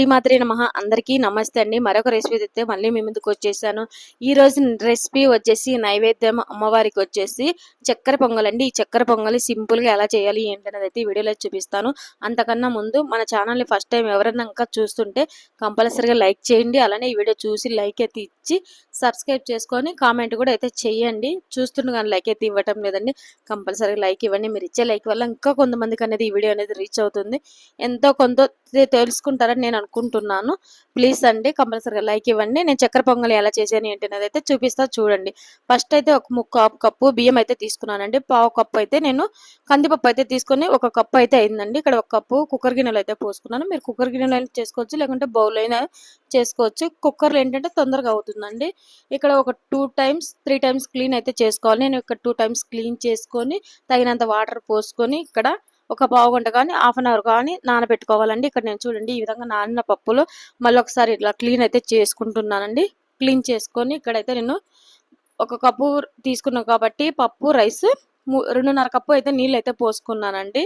శ్రీమాత్రి నమ. అందరికీ నమస్తే అండి. మరొక రెసిపీ తెస్తే మళ్ళీ మీ ముందుకు వచ్చేసాను. ఈ రోజు రెసిపీ వచ్చేసి నైవేద్యం అమ్మవారికి వచ్చేసి చక్కెర పొంగల్ అండి. ఈ చక్కెర పొంగల్ సింపుల్గా ఎలా చేయాలి ఏంటనేది అయితే వీడియోలో చూపిస్తాను. అంతకన్నా ముందు మన ఛానల్ని ఫస్ట్ టైం ఎవరైనా ఇంకా చూస్తుంటే కంపల్సరీగా లైక్ చేయండి. అలానే ఈ వీడియో చూసి లైక్ అయితే ఇచ్చి సబ్స్క్రైబ్ చేసుకొని కామెంట్ కూడా అయితే చేయండి. చూస్తుండే కానీ లైక్ అయితే ఇవ్వటం లేదండి. కంపల్సరీగా లైక్ ఇవ్వండి. మీరు ఇచ్చే లైక్ వల్ల ఇంకా కొంతమందికి అనేది ఈ వీడియో అనేది రీచ్ అవుతుంది. ఎంతో కొంత తెలుసుకుంటారని నేను అనుకుంటున్నాను ప్లీజ్ అండి కంపల్సరీగా లైక్ ఇవ్వండి. నేను చక్కెర పొంగలి ఎలా చేశాను ఏంటి అనేది అయితే చూపిస్తా చూడండి. ఫస్ట్ అయితే ఒక ముక్క కప్పు బియ్యం అయితే తీసుకున్నానండి. పావు కప్పు అయితే నేను కందిపప్పు అయితే తీసుకొని ఒక కప్పు అయితే అయిందండి. ఇక్కడ ఒక కప్పు కుక్కర్ గిన్నెలు అయితే పోసుకున్నాను. మీరు కుక్కర్ గిన్నెలు అయినా చేసుకోవచ్చు లేకుంటే బౌల్ అయినా చేసుకోవచ్చు. కుక్కర్లో ఏంటంటే తొందరగా అవుతుందండి. ఇక్కడ ఒక two times three times clean అయితే చేసుకోవాలి. నేను ఇక్కడ టూ టైమ్స్ క్లీన్ చేసుకొని తగినంత వాటర్ పోసుకొని ఇక్కడ ఒక పావు గంట కానీ హాఫ్ అన్ అవర్ కానీ నానబెట్టుకోవాలండి. ఇక్కడ నేను చూడండి ఈ విధంగా నానిన పప్పులు మళ్ళీ ఒకసారి ఇట్లా క్లీన్ అయితే చేసుకుంటున్నానండి. క్లీన్ చేసుకొని ఇక్కడైతే నేను ఒక కప్పు తీసుకున్నాను కాబట్టి పప్పు రైస్ రెండున్నర కప్పు అయితే నీళ్ళు అయితే పోసుకున్నానండి.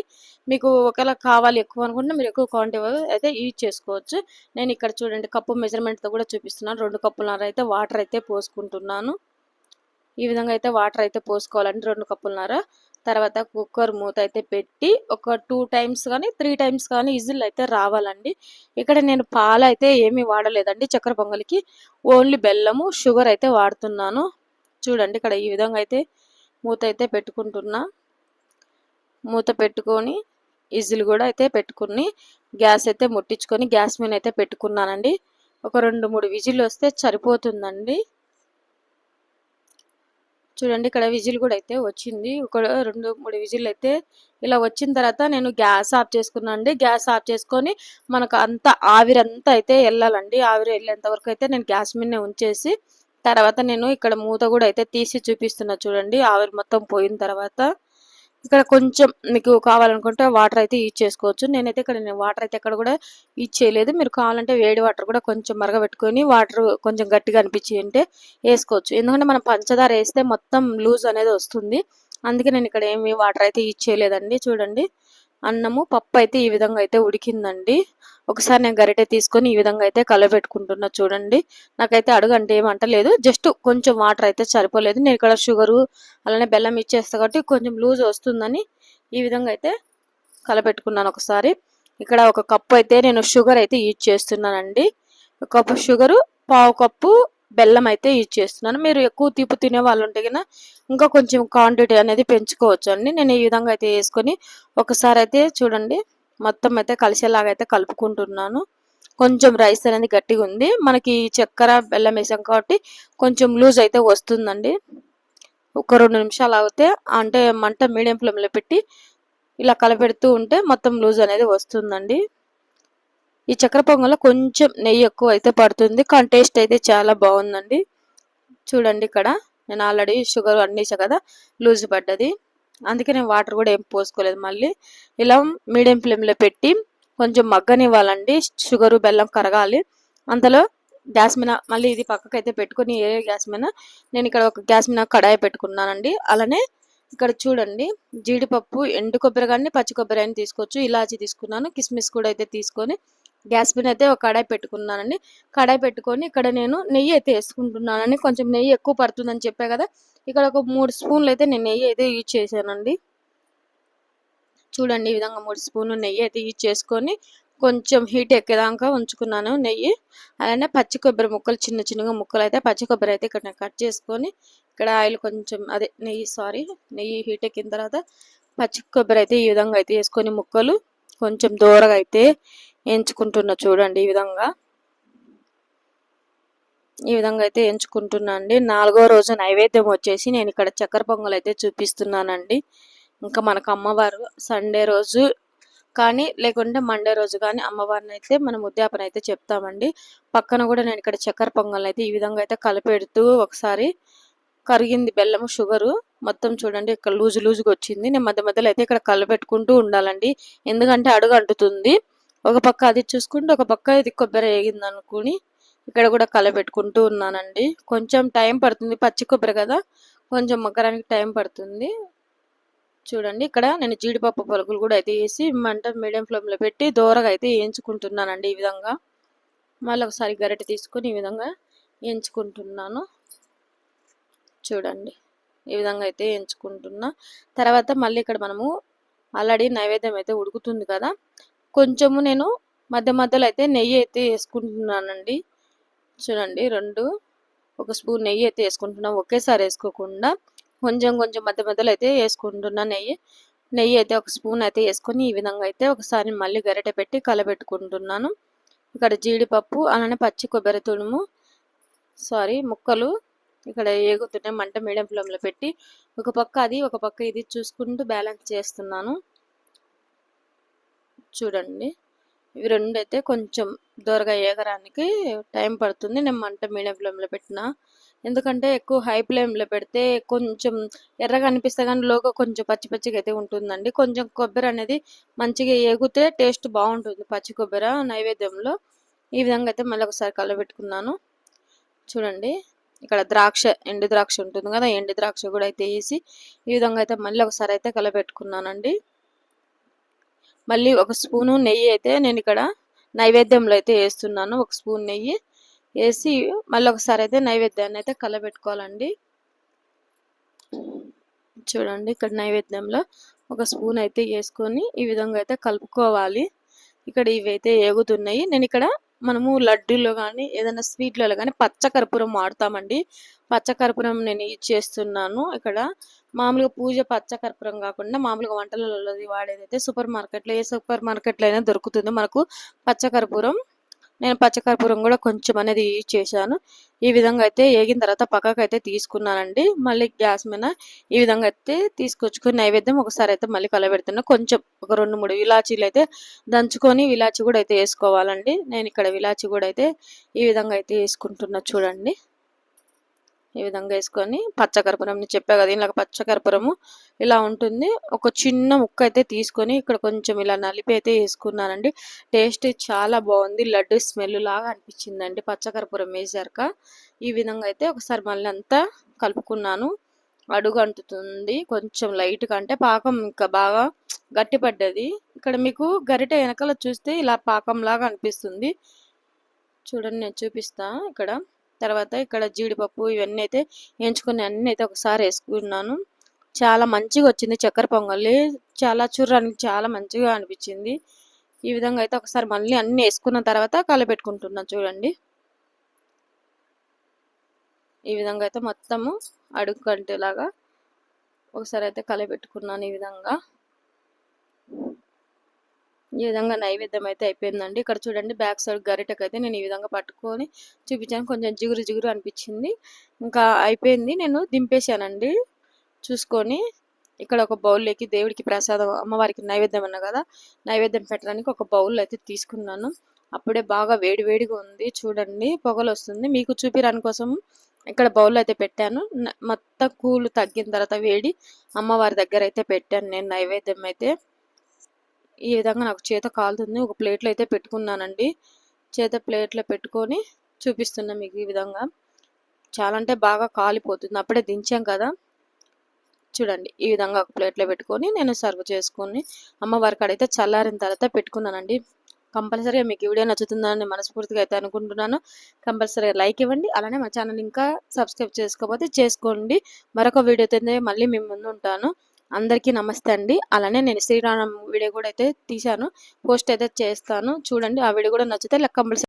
మీకు ఒకవేళ కావాలి ఎక్కువ అనుకుంటే మీరు ఎక్కువ క్వాంటిటీ అయితే యూజ్ చేసుకోవచ్చు. నేను ఇక్కడ చూడండి కప్పు మెజర్మెంట్తో కూడా చూపిస్తున్నాను. రెండు కప్పులన్నర అయితే వాటర్ అయితే పోసుకుంటున్నాను. ఈ విధంగా అయితే వాటర్ అయితే పోసుకోవాలండి రెండు కప్పులన్నర తర్వాత కుక్కర్ మూత అయితే పెట్టి ఒక టూ టైమ్స్ కానీ త్రీ టైమ్స్ కానీ ఇజిల్ అయితే రావాలండి. ఇక్కడ నేను పాలు అయితే ఏమీ వాడలేదండి చక్కెర పొంగలికి. ఓన్లీ బెల్లము షుగర్ అయితే వాడుతున్నాను. చూడండి ఇక్కడ ఈ విధంగా అయితే మూత అయితే పెట్టుకుంటున్నా. మూత పెట్టుకొని ఇజిల్ కూడా అయితే పెట్టుకుని గ్యాస్ అయితే ముట్టించుకొని గ్యాస్ మీద అయితే పెట్టుకున్నానండి. ఒక రెండు మూడు విజిల్ వస్తే సరిపోతుందండి. చూడండి ఇక్కడ విజిల్ కూడా అయితే వచ్చింది. ఒక రెండు మూడు విజిల్ అయితే ఇలా వచ్చిన తర్వాత నేను గ్యాస్ ఆఫ్ చేసుకున్నాను అండి. గ్యాస్ ఆఫ్ చేసుకొని మనకు అంత ఆవిరంతా అయితే వెళ్ళాలండి. ఆవిరి వెళ్ళేంత వరకు అయితే నేను గ్యాస్ మీదనే ఉంచేసి తర్వాత నేను ఇక్కడ మూత కూడా అయితే తీసి చూపిస్తున్నా చూడండి ఆవిరి మొత్తం పోయిన తర్వాత. ఇక్కడ కొంచెం మీకు కావాలనుకుంటే వాటర్ అయితే యూజ్ చేసుకోవచ్చు. నేనైతే ఇక్కడ నేను వాటర్ అయితే ఎక్కడ కూడా యూజ్ చేయలేదు. మీరు కావాలంటే వేడి వాటర్ కూడా కొంచెం మరగబెట్టుకొని వాటర్ కొంచెం గట్టిగా అనిపించి అంటే వేసుకోవచ్చు. ఎందుకంటే మనం పంచదార వేస్తే మొత్తం లూజ్ అనేది వస్తుంది. అందుకే నేను ఇక్కడ ఏమి వాటర్ అయితే యూజ్ చేయలేదండి. చూడండి. అన్నము పప్పు అయితే ఈ విధంగా అయితే ఉడికిందండి. ఒకసారి నేను గరిటె తీసుకొని ఈ విధంగా అయితే కలబెట్టుకుంటున్నా చూడండి. నాకైతే అడుగు అంటే ఏమంటలేదు. జస్ట్ కొంచెం వాటర్ అయితే సరిపోలేదు. నేను ఇక్కడ షుగరు అలానే బెల్లం ఇచ్చేస్తా కాబట్టి కొంచెం లూజ్ వస్తుందని ఈ విధంగా అయితే కలపెట్టుకున్నాను ఒకసారి. ఇక్కడ ఒక కప్పు అయితే నేను షుగర్ అయితే యూజ్ చేస్తున్నానండి. కప్పు షుగరు పావు కప్పు బెల్లం అయితే యూజ్ చేస్తున్నాను. మీరు ఎక్కువ తీపి తినే వాళ్ళు ఉంటే కన్నా ఇంకా కొంచెం క్వాంటిటీ అనేది పెంచుకోవచ్చు అండి. నేను ఈ విధంగా అయితే వేసుకొని ఒకసారి అయితే చూడండి. మొత్తం అయితే కలిసేలాగా అయితే కలుపుకుంటున్నాను. కొంచెం రైస్ అనేది గట్టిగా ఉంది. మనకి చక్కెర బెల్లం వేసాం కాబట్టి కొంచెం లూజ్ అయితే వస్తుందండి. ఒక రెండు నిమిషాలు ఆగితే అంటే మంట మీడియం ఫ్లేమ్లో పెట్టి ఇలా కలపెడుతూ ఉంటే మొత్తం లూజ్ అనేది వస్తుందండి. ఈ చక్కెర పొంగల్లో కొంచెం నెయ్యి ఎక్కువ అయితే పడుతుంది. కానీ టేస్ట్ అయితే చాలా బాగుందండి. చూడండి ఇక్కడ. నేను ఆల్రెడీ షుగర్ అన్నీసా కదా లూజ్ పడ్డది. అందుకే నేను వాటర్ కూడా ఏం పోసుకోలేదు మళ్ళీ. ఇలా మీడియం ఫ్లేమ్లో పెట్టి కొంచెం మగ్గనివ్వాలండి. షుగరు బెల్లం కరగాలి. అంతలో గ్యాస్ మీద మళ్ళీ ఇది పక్కకు అయితే పెట్టుకొని ఏ గ్యాస్ మీద నేను ఇక్కడ ఒక గ్యాస్ మీద కడాయి పెట్టుకున్నానండి. అలానే ఇక్కడ చూడండి జీడిపప్పు ఎండు కొబ్బరి కానీ పచ్చి కొబ్బరి అయినా తీసుకోవచ్చు ఇలాచి తీసుకున్నాను కిస్మిస్ కూడా అయితే తీసుకొని గ్యాస్ బిన్ అయితే ఒక కడాయి పెట్టుకున్నానండి. కడాయి పెట్టుకొని ఇక్కడ నేను నెయ్యి అయితే వేసుకుంటున్నానండి. కొంచెం నెయ్యి ఎక్కువ పడుతుందని చెప్పా కదా. ఇక్కడ ఒక మూడు స్పూన్లు అయితే నేను నెయ్యి అయితే యూజ్ చేశానండి. చూడండి ఈ విధంగా మూడు స్పూన్లు నెయ్యి అయితే యూజ్ చేసుకొని కొంచెం హీట్ ఎక్కేదాకా ఉంచుకున్నాను నెయ్యి. అలానే పచ్చి కొబ్బరి ముక్కలు చిన్న చిన్నగా ముక్కలు అయితే పచ్చి కొబ్బరి అయితే ఇక్కడ నేను కట్ చేసుకొని ఇక్కడ ఆయిల్ కొంచెం అదే నెయ్యి సారీ నెయ్యి హీట్ ఎక్కిన తర్వాత పచ్చి కొబ్బరి అయితే ఈ విధంగా అయితే వేసుకొని ముక్కలు కొంచెం దూరగా అయితే ఎంచుకుంటున్నా చూడండి ఈ విధంగా. ఈ విధంగా అయితే ఎంచుకుంటున్నా అండి. నాలుగో రోజు నైవేద్యం వచ్చేసి నేను ఇక్కడ చక్కెర పొంగల్ అయితే చూపిస్తున్నానండి. ఇంకా మనకు అమ్మవారు సండే రోజు కానీ లేకుంటే మండే రోజు కానీ అమ్మవారిని అయితే మనం ఉద్యాపన అయితే చెప్తామండి. పక్కన కూడా నేను ఇక్కడ చక్కెర పొంగల్ అయితే ఈ విధంగా అయితే కలిపెడుతూ ఒకసారి కరిగింది బెల్లము షుగరు మొత్తం చూడండి ఇక్కడ లూజు లూజుగా వచ్చింది. నేను మధ్య మధ్యలో అయితే ఇక్కడ కలిపెట్టుకుంటూ ఉండాలండి. ఎందుకంటే అడుగు అంటుతుంది ఒక పక్క అది చూసుకుంటూ ఒక పక్క ఇది కొబ్బరి వేగింది అనుకుని ఇక్కడ కూడా కలబెట్టుకుంటూ ఉన్నానండి. కొంచెం టైం పడుతుంది. పచ్చి కొబ్బరి కదా. కొంచెం మగ్గరానికి టైం పడుతుంది. చూడండి ఇక్కడ నేను జీడిపప్పు పలుకులు కూడా అయితే వేసి మంట మీడియం ఫ్లేమ్లో పెట్టి దూరగా అయితే వేయించుకుంటున్నానండి ఈ విధంగా. మళ్ళీ ఒకసారి గరిటె తీసుకొని ఈ విధంగా ఎంచుకుంటున్నాను చూడండి ఈ విధంగా అయితే ఎంచుకుంటున్నా తర్వాత మళ్ళీ ఇక్కడ మనము ఆల్రెడీ నైవేద్యం అయితే ఉడుకుతుంది కదా. కొంచెము నేను మధ్య మధ్యలో అయితే నెయ్యి అయితే వేసుకుంటున్నానండి. చూడండి రెండు ఒక స్పూన్ నెయ్యి అయితే వేసుకుంటున్నాం. ఒకేసారి వేసుకోకుండా కొంచెం కొంచెం మధ్య మధ్యలో అయితే వేసుకుంటున్నా నెయ్యి. నెయ్యి అయితే ఒక స్పూన్ అయితే వేసుకొని ఈ విధంగా అయితే ఒకసారి మళ్ళీ గరిటె పెట్టి కలబెట్టుకుంటున్నాను. ఇక్కడ జీడిపప్పు అలానే పచ్చి కొబ్బరి తుడుము సారీ ముక్కలు ఇక్కడ ఏగుతున్నాయి. మంట మీడియం ఫ్లేమ్లో పెట్టి ఒక పక్క అది ఒక పక్క ఇది చూసుకుంటూ బ్యాలెన్స్ చేస్తున్నాను. చూడండి. ఇవి రెండు అయితే కొంచెం దూరగా ఏగరానికి టైం పడుతుంది. నేను మంట మీడియం ఫ్లేమ్లో పెట్టిన. ఎందుకంటే ఎక్కువ హై ఫ్లేమ్లో పెడితే కొంచెం ఎర్రగా అనిపిస్తే కానీ లోగా కొంచెం పచ్చి పచ్చిగా అయితే ఉంటుందండి. కొంచెం కొబ్బరి అనేది మంచిగా ఏగితే టేస్ట్ బాగుంటుంది పచ్చి కొబ్బరి నైవేద్యంలో. ఈ విధంగా అయితే మళ్ళీ ఒకసారి కలబెట్టుకున్నాను చూడండి. ఇక్కడ ద్రాక్ష ఎండు ద్రాక్ష ఉంటుంది కదా ఎండు ద్రాక్ష కూడా అయితే వేసి ఈ విధంగా అయితే మళ్ళీ ఒకసారి అయితే కలబెట్టుకున్నానండి మళ్ళీ ఒక స్పూను నెయ్యి అయితే నేను ఇక్కడ నైవేద్యంలో అయితే వేస్తున్నాను. ఒక స్పూన్ నెయ్యి వేసి మళ్ళీ ఒకసారి అయితే నైవేద్యాన్ని అయితే కలబెట్టుకోవాలండి. చూడండి ఇక్కడ నైవేద్యంలో ఒక స్పూన్ అయితే వేసుకొని ఈ విధంగా అయితే కలుపుకోవాలి. ఇక్కడ ఇవైతే ఏగుతున్నాయి. నేను ఇక్కడ మనము లడ్డూలో కానీ ఏదైనా స్వీట్లలో కానీ పచ్చకర్పూరం వాడతామండి. పచ్చకర్పూరం నేను చేస్తున్నాను. ఇక్కడ మామూలుగా పూజ పచ్చకర్పూరం కాకుండా మామూలుగా వంటలలో వాడేదైతే సూపర్ మార్కెట్లో ఏ సూపర్ మార్కెట్లో అయినా దొరుకుతుంది. మనకు పచ్చకర్పూరం నేను పచ్చకర్పూరం కూడా కొంచెం అనేది యూజ్ చేశాను. ఈ విధంగా అయితే ఏగిన తర్వాత పక్కకు అయితే తీసుకున్నానండి. మళ్ళీ గ్యాస్ మీద ఈ విధంగా అయితే తీసుకొచ్చుకుని నైవేద్యం ఒకసారి అయితే మళ్ళీ కలబెడుతున్నా. కొంచెం ఒక రెండు మూడు విలాచీలు అయితే దంచుకొని విలాచి కూడా అయితే వేసుకోవాలండి. నేను ఇక్కడ విలాచి కూడా అయితే ఈ విధంగా అయితే వేసుకుంటున్నా చూడండి. ఈ విధంగా వేసుకొని పచ్చకర్పూరం నేను చెప్పా కదా ఇలా పచ్చకర్పూరము ఇలా ఉంటుంది. ఒక చిన్న ముక్క అయితే తీసుకొని ఇక్కడ కొంచెం ఇలా నలిపి అయితే వేసుకున్నానండి. టేస్ట్ చాలా బాగుంది. లడ్డు స్మెల్ లాగా అనిపించిందండి. పచ్చకర్పూరం వేసాక ఈ విధంగా అయితే ఒకసారి మళ్ళీ అంతా కలుపుకున్నాను. అడుగు అంటుతుంది. కొంచెం లైట్గా అంటే పాకం ఇంకా బాగా గట్టిపడ్డది. ఇక్కడ మీకు గరిట వెనకాల చూస్తే ఇలా పాకం లాగా అనిపిస్తుంది. చూడండి నేను చూపిస్తా. ఇక్కడ తర్వాత ఇక్కడ జీడిపప్పు ఇవన్నీ అయితే వేయించుకుని అన్నీ అయితే ఒకసారి వేసుకున్నాను. చాలా మంచిగా వచ్చింది చక్కెర పొంగలి. చాలా చూడడానికి చాలా మంచిగా అనిపించింది. ఈ విధంగా అయితే ఒకసారి మళ్ళీ అన్ని వేసుకున్న తర్వాత కలపెట్టుకుంటున్నాను చూడండి. ఈ విధంగా అయితే మొత్తము అడుగు కంటేలాగా ఒకసారి అయితే కలపెట్టుకున్నాను ఈ విధంగా. ఈ విధంగా నైవేద్యం అయితే అయిపోయిందండి. ఇక్కడ చూడండి బ్యాక్ సైడ్ గరిటకు అయితే నేను ఈ విధంగా పట్టుకొని చూపించాను. కొంచెం జిగురు జిగురు అనిపించింది. ఇంకా అయిపోయింది. నేను దింపేశానండి. చూసుకొని ఇక్కడ ఒక బౌల్లోకి దేవుడికి ప్రసాదం అమ్మవారికి నైవేద్యం అన్న కదా నైవేద్యం పెట్టడానికి ఒక బౌల్ అయితే తీసుకున్నాను. అప్పుడే బాగా వేడి వేడిగా ఉంది. చూడండి పొగలు వస్తుంది మీకు చూపిరాని కోసం ఇక్కడ బౌల్ అయితే పెట్టాను. మొత్తం కూలు తగ్గిన తర్వాత వేడి అమ్మవారి దగ్గర అయితే పెట్టాను నేను నైవేద్యం అయితే. ఈ విధంగా నాకు చేత కాలుతుంది. ఒక ప్లేట్లో అయితే పెట్టుకున్నానండి. చేత ప్లేట్లో పెట్టుకొని చూపిస్తున్నా మీకు ఈ విధంగా. చాలా అంటే బాగా కాలిపోతుంది. అప్పుడే దించాం కదా. చూడండి ఈ విధంగా ఒక ప్లేట్లో పెట్టుకొని నేను సర్వ్ చేసుకొని అమ్మవారి కాడైతే చల్లారిన తర్వాత పెట్టుకున్నానండి. కంపల్సరీగా మీకు వీడియో నచ్చుతుందని మనస్ఫూర్తిగా అయితే అనుకుంటున్నాను. కంపల్సరీగా లైక్ ఇవ్వండి. అలానే మా ఛానల్ ఇంకా సబ్స్క్రైబ్ చేసుకోకపోతే చేసుకోండి. మరొక వీడియోతో మళ్ళీ మేము ముందు ఉంటాను. అందరికీ నమస్తే అండి. అలానే నేను శ్రీరామ వీడియో కూడా అయితే తీశాను. పోస్ట్ అయితే చేస్తాను. చూడండి ఆ వీడియో కూడా నచ్చితే కంపల్సరీ